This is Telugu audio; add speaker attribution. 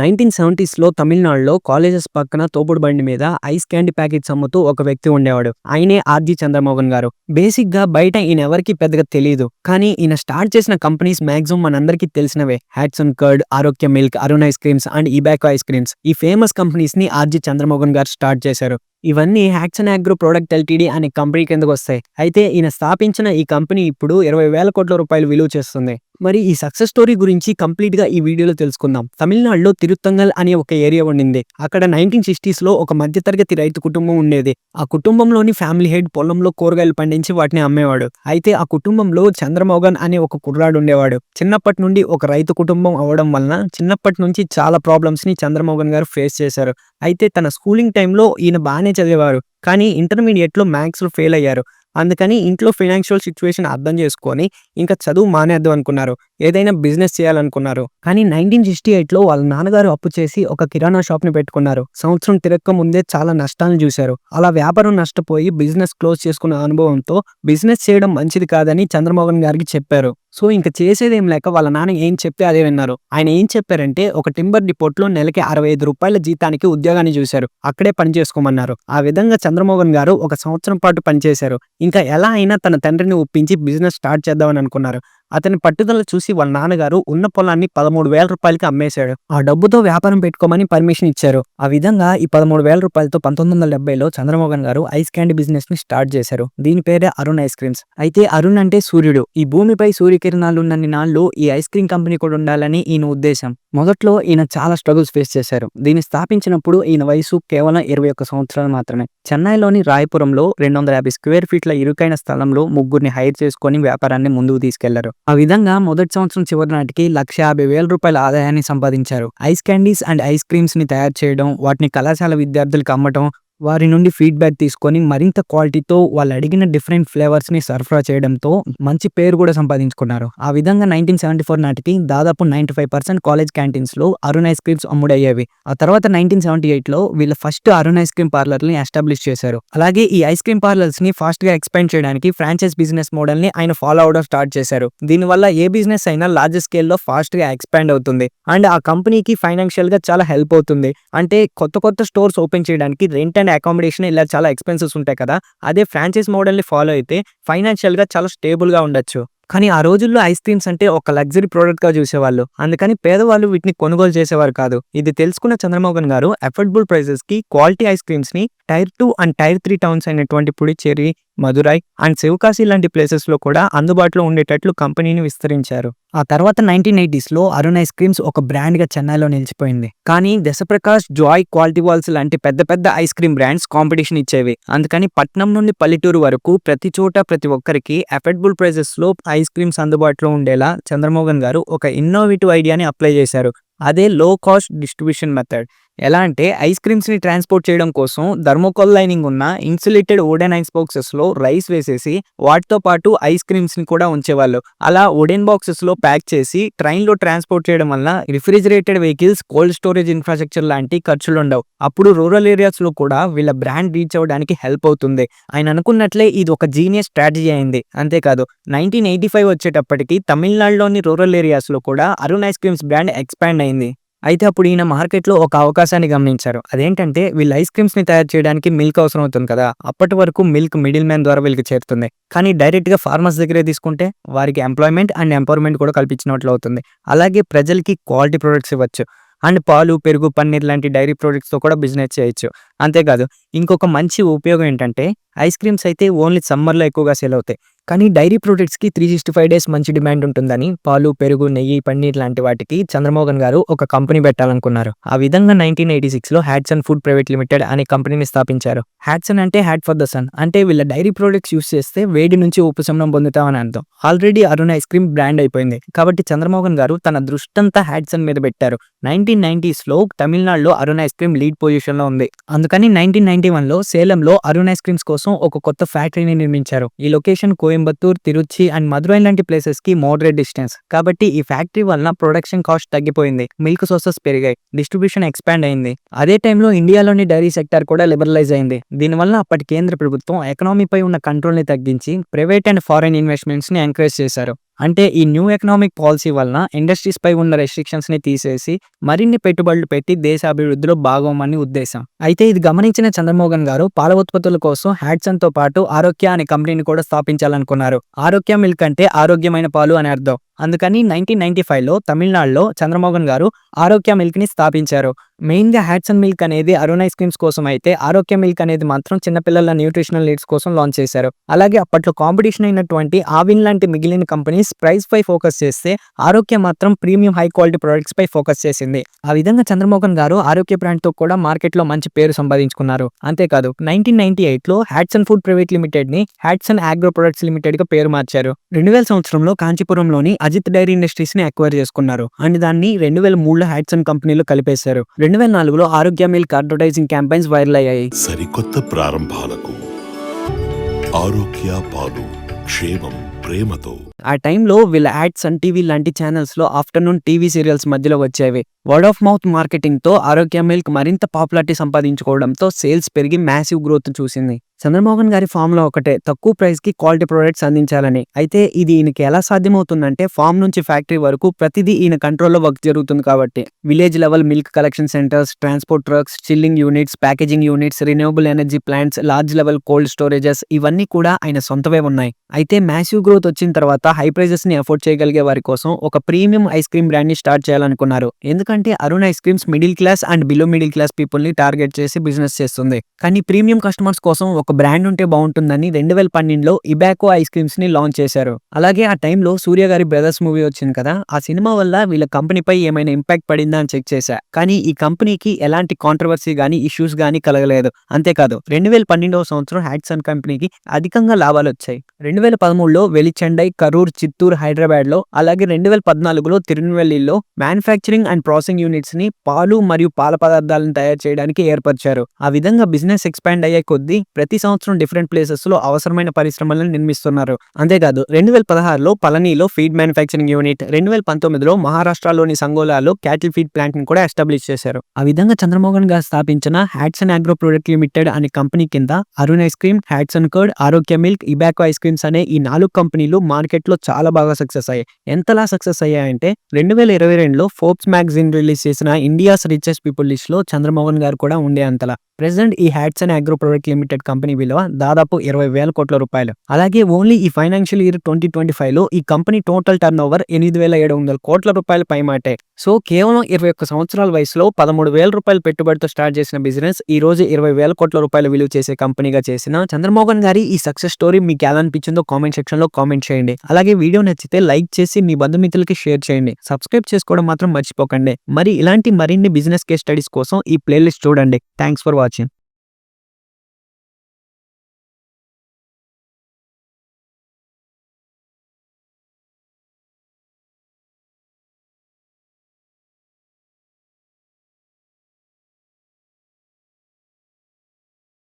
Speaker 1: నైన్టీన్ సెవెంటీస్లో తమిళనాడులో కాలేజెస్ పక్కన తోపుడు బండి మీద ఐస్ క్యాండి ప్యాకెట్స్ అమ్ముతూ ఒక వ్యక్తి ఉండేవాడు ఆయనే ఆర్జీ చంద్రమోహన్ గారు బేసిక్ గా బయట ఈయన ఎవరికి పెద్దగా తెలియదు కానీ ఈయన స్టార్ట్ చేసిన కంపెనీస్ మాక్సిమం మనందరికీ తెలిసినవే Hatsun curd Arokya milk Arun ice creams and Ibaco ice creams ఈ ఫేమస్ కంపెనీస్ ని ఆర్జీ చంద్రమోహన్ గారు స్టార్ట్ చేశారు ఇవన్నీ హ్యాక్సన్ అగ్రో ప్రొడక్ట్ ఎల్టీడీ అనే కంపెనీ కిందకు వస్తాయి అయితే ఈయన స్థాపించిన ఈ కంపెనీ ఇప్పుడు ఇరవై వేల కోట్ల రూపాయలు విలువ చేస్తుంది మరి ఈ సక్సెస్ స్టోరీ గురించి కంప్లీట్ గా ఈ వీడియోలో తెలుసుకుందాం తమిళనాడులో తిరుత్తంగల్ అనే ఒక ఏరియా ఉండింది అక్కడ నైన్టీన్ సిక్స్టీస్ లో ఒక మధ్యతరగతి రైతు కుటుంబం ఉండేది ఆ కుటుంబంలోని ఫ్యామిలీ హెడ్ పొలంలో కూరగాయలు పండించి వాటిని అమ్మేవాడు అయితే ఆ కుటుంబంలో చంద్రమోగన్ అనే ఒక కుర్రాడు ఉండేవాడు చిన్నప్పటి నుండి ఒక రైతు కుటుంబం అవడం వలన చిన్నప్పటి నుంచి చాలా ప్రాబ్లమ్స్ ని చంద్రమోగన్ గారు ఫేస్ చేశారు అయితే తన స్కూలింగ్ టైంలో ఈయన బాగానే చదివేవారు కానీ ఇంటర్మీడియట్లో మ్యాథ్స్లో ఫెయిల్ అయ్యారు అందుకని ఇంట్లో ఫినాన్షియల్ సిచ్యువేషన్ అర్థం చేసుకొని ఇంకా చదువు మానేద్దాం అనుకున్నారు ఏదైనా బిజినెస్ చేయాలనుకున్నారు కానీ నైన్టీన్ సిక్స్టీ ఎయిట్లో వాళ్ళ నాన్నగారు అప్పు చేసి ఒక కిరాణా షాప్ని పెట్టుకున్నారు సంవత్సరం తిరక్క ముందే చాలా నష్టాలను చూశారు అలా వ్యాపారం నష్టపోయి బిజినెస్ క్లోజ్ చేసుకున్న అనుభవంతో బిజినెస్ చేయడం మంచిది కాదని చంద్రమోహన్ గారికి చెప్పారు సో ఇంకా చేసేదేం లేక వాళ్ళ నాన్న ఏం చెప్తే అదే విన్నారు ఆయన ఏం చెప్పారంటే ఒక టింబర్ డిపోట్లో నెలకి అరవై ఐదు రూపాయల జీతానికి ఉద్యోగాన్ని చూశారు అక్కడే పని చేసుకోమన్నారు ఆ విధంగా చంద్రమోహన్ గారు ఒక సంవత్సరం పాటు పనిచేశారు ఇంకా ఎలా అయినా తన తండ్రిని ఒప్పించి బిజినెస్ స్టార్ట్ చేద్దామని అనుకున్నారు అతని పట్టుదల చూసి వాళ్ళ నాన్నగారు ఉన్న పొలాన్ని పదమూడు వేల రూపాయలకి అమ్మేశాడు ఆ డబ్బుతో వ్యాపారం పెట్టుకోమని పర్మిషన్ ఇచ్చారు ఆ విధంగా ఈ పదమూడు వేల రూపాయలతో పంతొమ్మిది వందల డెబ్బైలో Chandramohan garu ice candy business ని స్టార్ట్ చేశారు దీని పేరే అరుణ్ ఐస్ క్రీమ్స్ అయితే అరుణ్ అంటే సూర్యుడు ఈ భూమిపై సూర్యకిరణాలు ఉన్నన్ని నాళ్ళు ఈ ఐస్ క్రీమ్ కంపెనీ కూడా ఉండాలని ఈయన ఉద్దేశం మొదట్లో ఈయన చాలా స్ట్రగుల్స్ ఫేస్ చేశారు దీన్ని స్థాపించినప్పుడు ఈయన వయసు కేవలం ఇరవై ఒక్క సంవత్సరాలు మాత్రమే చెన్నైలోని రాయపురంలో రెండు వందల యాభై స్క్వేర్ ఫీట్ల ఇరుకైన స్థలంలో ముగ్గురిని హైర్ చేసుకుని వ్యాపారాన్ని ముందుకు తీసుకెళ్లారు ఆ విధంగా మొదటి సంవత్సరం చివరి నాటికి లక్ష యాభై వేల రూపాయల ఆదాయాన్ని సంపాదించారు ice candies and ice creams ని తయారు చేయడం వాటిని కళాశాల విద్యార్థులకు అమ్మటం వారి నుండి ఫీడ్బ్యాక్ తీసుకొని మరింత క్వాలిటీతో వాళ్ళు అడిగిన డిఫరెంట్ ఫ్లేవర్స్ని సరఫరా చేయడంతో మంచి పేరు కూడా సంపాదించుకున్నారు ఆ విధంగా నైన్టీన్ సెవెంటీ ఫోర్ నాటికి దాదాపు నైంటీ ఫైవ్ పర్సెంట్ కాలేజ్ క్యాంటీన్స్లో అరుణ్ ఐస్ క్రీమ్స్ అమ్ముడయ్యేవి ఆ తర్వాత నైన్టీన్ సెవెంటీ ఎయిట్లో వీళ్ళ ఫస్ట్ అరుణ్ ఐస్ క్రీమ్ పార్లర్ని ఎస్టాబ్లిష్ చేశారు అలాగే ఈ ఐస్ క్రీమ్ పార్లర్స్ని ఫాస్ట్గా ఎక్స్పెండ్ చేయడానికి ఫ్రాంచైజ్ బిజినెస్ మోడల్ని ఆయన ఫాలో అవడం స్టార్ట్ చేశారు దీనివల్ల ఏ బిజినెస్ అయినా లార్జ్ స్కేల్లో ఫాస్ట్గా ఎక్స్పాండ్ అవుతుంది అండ్ ఆ కంపెనీకి ఫైనాన్షియల్గా చాలా హెల్ప్ అవుతుంది అంటే కొత్త కొత్త స్టోర్స్ ఓపెన్ చేయడానికి రెంట్ అండ్ అకామిడేషన్ ఇలా చాలా ఎక్స్పెన్సెస్ ఉంటాయి కదా అదే ఫ్రాంచైజ్ మోడల్ని ఫాలో అయితే ఫైనాన్షియల్గా చాలా స్టేబుల్గా ఉండొచ్చు కానీ ఆ రోజుల్లో ఐస్ క్రీమ్స్ అంటే ఒక లగ్జరీ ప్రోడక్ట్గా చూసేవాళ్ళు అందుకని పేదవాళ్ళు వీటిని కొనుగోలు చేసేవారు కాదు ఇది తెలుసుకున్న చంద్రమోహన్ గారు అఫోర్డబుల్ ప్రైజెస్కి క్వాలిటీ ఐస్ క్రీమ్స్ని tier two and tier three towns అయినటువంటి పుడిచ్చేరి మధురై అండ్ శివకాశి లాంటి ప్లేసెస్లో కూడా అందుబాటులో ఉండేటట్లు కంపెనీని విస్తరించారు ఆ తర్వాత నైన్టీన్ ఎయిటీస్లో అరుణ్ ఐస్ క్రీమ్స్ ఒక బ్రాండ్గా చెన్నైలో నిలిచిపోయింది కానీ దశప్రకాష్ జాయ్ క్వాలిటీ వాల్స్ లాంటి పెద్ద పెద్ద ఐస్ క్రీమ్ బ్రాండ్స్ కాంపిటీషన్ ఇచ్చేవి అందుకని పట్నం నుండి పల్లెటూరు వరకు ప్రతి చోట ప్రతి ఒక్కరికి అఫోర్డబుల్ ప్రైజెస్లో ఐస్ క్రీమ్స్ అందుబాటులో ఉండేలా చంద్రమోహన్ గారు ఒక ఇన్నోవేటివ్ ఐడియాని అప్లై చేశారు అదే లో కాస్ట్ డిస్ట్రిబ్యూషన్ మెథడ్ ఎలా అంటే ఐస్ క్రీమ్స్ని ట్రాన్స్పోర్ట్ చేయడం కోసం థర్మోకోల్ లైనింగ్ ఉన్న ఇన్సులేటెడ్ ఓడెన్ ఐస్ బాక్సెస్లో రైస్ వేసేసి వాటితో పాటు ఐస్ క్రీమ్స్ని కూడా ఉంచేవాళ్ళు అలా ఓడెన్ బాక్సెస్లో ప్యాక్ చేసి ట్రైన్లో ట్రాన్స్పోర్ట్ చేయడం వల్ల refrigerated vehicles cold storage infrastructure లాంటి ఖర్చులు ఉండవు అప్పుడు రూరల్ ఏరియాస్లో కూడా వీళ్ళ బ్రాండ్ రీచ్ అవ్వడానికి హెల్ప్ అవుతుంది ఆయన అనుకున్నట్లే ఇది ఒక జీనియస్ స్ట్రాటజీ అయింది అంతేకాదు నైన్టీన్ ఎయిటీ ఫైవ్ వచ్చేటప్పటికి తమిళనాడులోని రూరల్ ఏరియాస్లో కూడా Arun ice creams brand expand అయింది అయితే అప్పుడు ఈయన మార్కెట్లో ఒక అవకాశాన్ని గమనించారు అదేంటంటే వీళ్ళు ఐస్ క్రీమ్స్ ని తయారు చేయడానికి మిల్క్ అవసరం అవుతుంది కదా అప్పటి వరకు మిల్క్ మిడిల్ మ్యాన్ ద్వారా వీళ్ళకి చేరుతుంది కానీ డైరెక్ట్ గా ఫార్మర్స్ దగ్గరే తీసుకుంటే వారికి ఎంప్లాయ్మెంట్ అండ్ ఎంపవర్మెంట్ కూడా కల్పించినట్లు అవుతుంది అలాగే ప్రజలకి క్వాలిటీ ప్రొడక్ట్స్ ఇవ్వచ్చు అండ్ పాలు పెరుగు పన్నీర్ లాంటి డైరీ ప్రొడక్ట్స్తో కూడా బిజినెస్ చేయొచ్చు అంతేకాదు ఇంకొక మంచి ఉపయోగం ఏంటంటే ఐస్ క్రీమ్స్ అయితే ఓన్లీ సమ్మర్లో ఎక్కువగా సేల్ అవుతాయి కానీ డైరీ ప్రొడక్ట్స్కి త్రీ సిక్స్టీ ఫైవ్ డేస్ మంచి డిమాండ్ ఉంటుందని పాలు పెరుగు నెయ్యి పన్నీర్ లాంటి వాటికి చంద్రమోహన్ గారు ఒక కంపెనీ పెట్టాలనుకున్నారు ఆ విధంగా నైన్టీన్ ఎయిటీ సిక్స్లో హ్యాట్సన్ ఫుడ్ ప్రైవేట్ లిమిటెడ్ అనే కంపెనీని స్థాపించారు హ్యాట్సన్ అంటే హ్యాట్ ఫర్ ద సన్ అంటే వీళ్ళ డైరీ ప్రొడక్ట్స్ యూస్ చేస్తే వేడి నుంచి ఉపశమనం పొందుతామని అర్థం already Arun ice cream brand అయిపోయింది కాబట్టి చంద్రమోహన్ గారు తన దృష్టంతా హ్యాట్సన్ మీద పెట్టారు నైన్టీన్ నైన్టీస్లో తమిళనాడులో అరుణ్ ఐస్ క్రీమ్ లీడ్ పొజిషన్లో ఉంది అందుకని నైన్టీన్ నైన్టీ వన్లో సేలంలో అరుణ్ ఐస్ క్రీమ్స్ కోసం ఒక కొత్త ఫ్యాక్టరీని నిర్మించారు ఈ లొకేషన్ కోయంబత్తూర్ తిరుచి అండ్ మధురై లాంటి ప్లేసెస్ కి మోడరేట్ డిస్టెన్స్ కాబట్టి ఈ ఫ్యాక్టరీ వలన ప్రొడక్షన్ కాస్ట్ తగ్గిపోయింది మిల్క్ సోర్సెస్ పెరిగాయి డిస్ట్రిబ్యూషన్ ఎక్స్పాండ్ అయింది అదే టైంలో ఇండియాలోని డైరీ సెక్టర్ కూడా లిబరలైజ్ అయింది దీనివల్ల అప్పటి కేంద్ర ప్రభుత్వం ఎకనామీపై ఉన్న కంట్రోల్ని తగ్గించి ప్రైవేట్ అండ్ ఫారెన్ ఇన్వెస్ట్మెంట్స్ ని ఎంకరేజ్ చేశారు అంటే ఈ న్యూ ఎకనామిక్ పాలసీ వలన ఇండస్ట్రీస్పై ఉన్న రెస్ట్రిక్షన్స్ని తీసేసి మరిన్ని పెట్టుబడులు పెట్టి దేశ అభివృద్ధిలో భాగమని ఉద్దేశం అయితే ఇది గమనించిన చంద్రమోహన్ గారు పాల ఉత్పత్తుల కోసం హ్యాడ్సన్తో పాటు ఆరోగ్య అనే కంపెనీని కూడా స్థాపించాలనుకున్నారు ఆరోగ్య మిల్క్ అంటే ఆరోగ్యమైన పాలు అని అర్థం అందుకని నైన్టీన్ నైన్టీ ఫైవ్లో తమిళనాడులో చంద్రమోహన్ గారు ఆరోగ్య మిల్క్ని స్థాపించారు మెయిన్గా హ్యాట్సన్ మిల్క్ అనేది అరుణ్ ఐస్ క్రీమ్స్ కోసం అయితే ఆరోగ్య మిల్క్ అనేది మాత్రం చిన్నపిల్లల న్యూట్రిషనల్ నీడ్స్ కోసం లాంచ్ చేశారు అలాగే అప్పట్లో కాంపిటీషన్ అయినటువంటి ఆవిన్ లాంటి మిగిలిన కంపెనీస్ ప్రైస్ పై ఫోకస్ చేస్తే ఆరోగ్య మాత్రం ప్రీమియం హై క్వాలిటీ ప్రొడక్ట్స్ పై ఫోకస్ చేసింది ఆ విధంగా చంద్రమోహన్ గారు ఆరోగ్య బ్రాండ్తో కూడా మార్కెట్లో మంచి పేరు సంపాదించుకున్నారు అంతేకాదు నైన్టీన్ నైన్టీ ఎయిట్లో హ్యాట్సన్ ఫుడ్ ప్రైవేట్ లిమిటెడ్ని హ్యాట్సన్ ఆగ్రో ప్రొడక్ట్స్ లిమిటెడ్గా పేరు మార్చారు రెండు వేల సంవత్సరంలో కాంచీపురంలోని అజిత్ డైరీ ఇండస్ట్రీస్ ని అక్వైర్ చేసుకున్నారు అండ్ దాన్ని రెండు వేల మూడులో హ్యాట్సన్ కంపెనీలో కలిపేశారు రెండు వేల నాలుగులో ఆరోగ్య మిల్క్ అడ్వర్టైజింగ్ క్యాంపెయిన్స్ వైరల్ అయ్యాయి
Speaker 2: సరికొత్త ప్రారంభాలకు ఆరోగ్య పాలు క్షేమం ప్రేమతో
Speaker 1: ఆ టైంలో వీళ్ళ యాడ్స్ అండ్ టీవీ లాంటి ఛానల్స్లో ఆఫ్టర్నూన్ టీవీ సీరియల్స్ మధ్యలో వచ్చేవి word of mouth మార్కెటింగ్తో Arokya milk మరింత పాపులారిటీ సంపాదించుకోవడంతో సేల్స్ పెరిగి మ్యాసివ్ గ్రోత్ చూసింది చంద్రమోహన్ గారి ఫామ్లో ఒకటే తక్కువ ప్రైస్కి క్వాలిటీ ప్రొడక్ట్స్ అందించాలని అయితే ఇది ఈయనకి ఎలా సాధ్యమవుతుందంటే ఫామ్ నుంచి ఫ్యాక్టరీ వరకు ప్రతిదీ ఈయన కంట్రోల్లో వర్క్ జరుగుతుంది కాబట్టి village level milk collection centres transport trucks chilling units packaging units renewable energy plants large level cold storages ఇవన్నీ కూడా ఆయన సొంతవే ఉన్నాయి అయితే మ్యాసివ్ గ్రోత్ వచ్చిన తర్వాత హై ప్రైజెస్ని అఫోర్డ్ చేయగలిగే వారి కోసం ఒక ప్రీమియం ఐస్ క్రీమ్ బ్రాండ్ని స్టార్ట్ చేయాలనుకున్నారు ఎందుకంటే Arun ice creams middle class and below middle class పీపుల్ని టార్గెట్ చేసి బిజినెస్ చేస్తుంది కానీ ప్రీమియం కస్టమర్స్ కోసం ఒక బ్రాండ్ ఉంటే బాగుంటుందని రెండు వేల పన్నెండులో ఇబాకో ఐస్ క్రీమ్స్ని లాంచ్ చేశారు అలాగే ఆ టైంలో సూర్య గారి బ్రదర్స్ మూవీ వచ్చింది కదా ఆ సినిమా వల్ల వీళ్ళ కంపెనీపై ఏమైనా ఇంపాక్ట్ పడిందా అని చెక్ చేశా కానీ ఈ కంపెనీకి ఎలాంటి కాంట్రవర్సీ కానీ ఇష్యూస్ కానీ కలగలేదు అంతేకాదు రెండు వేల పన్నెండవ సంవత్సరం హ్యాట్సన్ కంపెనీకి అధికంగా లాభాలు వచ్చాయి రెండు వేల పదమూడులో వెలిచెండై కరూర్ చిత్తూరు హైదరాబాద్లో అలాగే రెండు వేల పద్నాలుగులో తిరునెల్లిలో మ్యానుఫ్యాక్చరింగ్ అండ్ ప్రాసెసింగ్ యూనిట్స్ ని పాలు మరియు పాల పదార్థాలను తయారు చేయడానికి ఏర్పరిచారు ఆ విధంగా బిజినెస్ ఎక్స్పాండ్ అయ్యే కొద్దీ ప్రతి సంవత్సరం డిఫరెంట్ ప్లేసెస్ లో అవసరమైన పరిశ్రమలను నిర్మిస్తున్నారు అంతేకాదు రెండు వేల పదహారులో పళనిలో ఫీడ్ మ్యానుఫ్యాక్చరింగ్ యూనిట్ రెండు వేల పంతొమ్మిదిలో మహారాష్ట్రలోని సంగోలాలో క్యాటిల్ ఫీడ్ ప్లాంట్ ని కూడా ఎస్టాబ్లిష్ చేశారు ఆ విధంగా చంద్రమోహన్ గారు స్థాపించిన హ్యాట్సన్ అగ్రో ప్రొడక్ట్ లిమిటెడ్ అనే కంపెనీ కింద Arun ice cream Hatsun curd Arokya milk Ibaco ice cream creams అనే ఈ నాలుగు కంపెనీలు మార్కెట్లో చాలా బాగా సక్సెస్ అయ్యాయి ఎంతలా సక్సెస్ అయ్యాయంటే రెండు వేల ఇరవై రెండులో ఫోర్బ్స్ మ్యాగజైన్ రిలీజ్ చేసిన ఇండియాస్ రిచెస్ పీపుల్ లిస్ట్లో చంద్రమోహన్ గారు కూడా ఉండే అంతలా ప్రెసెంట్ ఈ Hatsun agro product limited company విలువ దాదాపు ఇరవై వేల కోట్ల రూపాయలు అలాగే ఓన్లీ ఈ ఫైనాన్షియల్ ఇయర్ ట్వంటీ ట్వంటీ లో ఈ కంపెనీ టోటల్ టర్న్ ఓవర్ ఎనిమిది వేల ఏడు వందల కోట్ల రూపాయలు మాటే సో కేవలం ఇరవై ఒక్క సంవత్సరాల వయసులో పదమూడు వేల రూపాయల పెట్టుబడితో స్టార్ట్ చేసిన బిజినెస్ ఈ రోజు ఇరవై వేల కోట్ల రూపాయలు విలువ చేసే కంపెనీగా చేసిన చంద్రమోహన్ గారి ఈ సక్సెస్ స్టోరీ మీకు ఎలా అనిపించిందో కామెంట్ సెక్షన్ లో కామెంట్ చేయండి అలాగే వీడియో నచ్చితే లైక్ చేసి మీ బంధుమిత్రులకి షేర్ చేయండి సబ్స్క్రైబ్ చేసుకోవడం మాత్రం మర్చిపోకండి మరి ఇలాంటి మరిన్ని బిజినెస్ కేస్ స్టడీస్ కోసం ఈ ప్లేలిస్ట్ చూడండి థ్యాంక్స్ ఫర్ వాచింగ్